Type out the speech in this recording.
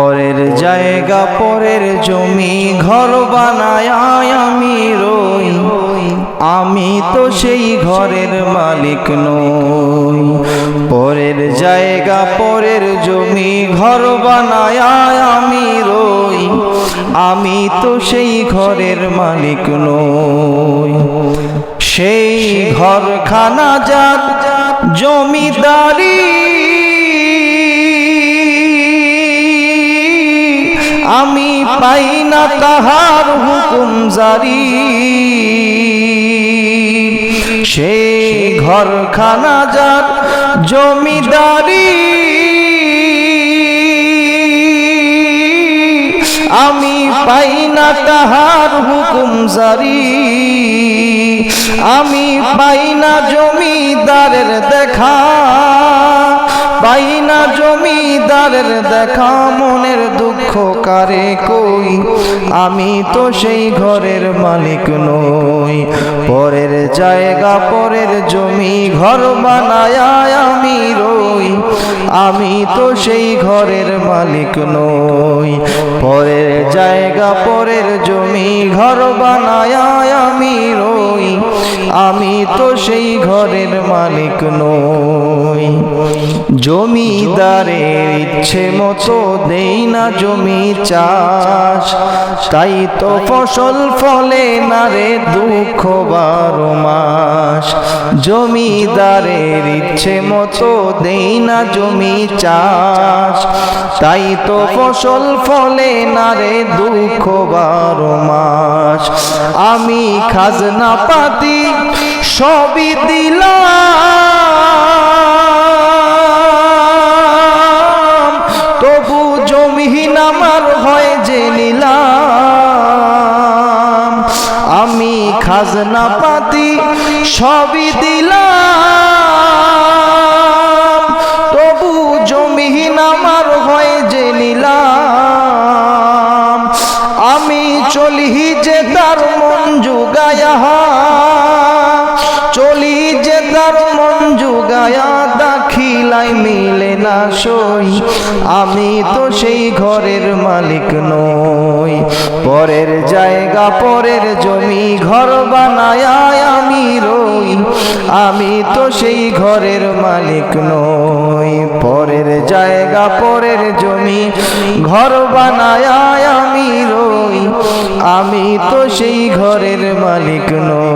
পরের জায়গা, পরের জমি, ঘর বানায় আমি রই। আমি তো সেই ঘরের মালিক নই। পরের জায়গা, পরের জমি, ঘর বানায় আমি রই। আমি তো সেই ঘরের মালিক নই। সেই ঘরখানা যার জমিদারি পাই না তাহার হুকুম জারি। সেই ঘরখানা যার জমিদারি। আমি পাই না তাহার হুকুম জারি। আমি পাই না জমিদারের দেখা। পাই না জমিদারের দেখা, মনের দুঃখ কারে কই? আমি তো সেই ঘরের মালিক নই। পরের জায়গা, পরের জমি, ঘর বানায় আমি রই। আমি তো সেই ঘরের মালিক নই। পরের জায়গা, পরের জমি আমি তো সেই ঘরের মালিক নই। জমিদারের ইচ্ছে মতো দেই না জমি চাষ। তাই তো ফসল ফলে না রে দুঃখ বারো মাস। জমিদারের ইচ্ছে মতো দেই না জমি চাষ। তাই তো ফসল ফলে না রে দুঃখ বারো মাস। আমি খাজনা পাতি সবই দিলাম। তবু জমিহীন আমার হয় যে নিলাম। আমি খাজনা পাতি সবই দিলাম। তবু জমিহীন আমার হয় যে নিলাম। আমি চলি যে তার মন যুগায়া চলি যে তার মন যুগায়া দাখিলাই মিলে না সই। আমি তো সেই ঘরের মালিক নই। পরের জায়গা, পরের জমি, ঘর বানায় আমি রই। আমি তো সেই ঘরের মালিক নই। পরের জায়গা, পরের জমি, ঘর বানায় আমি রই। আমি তো সেই ঘরের মালিক নই।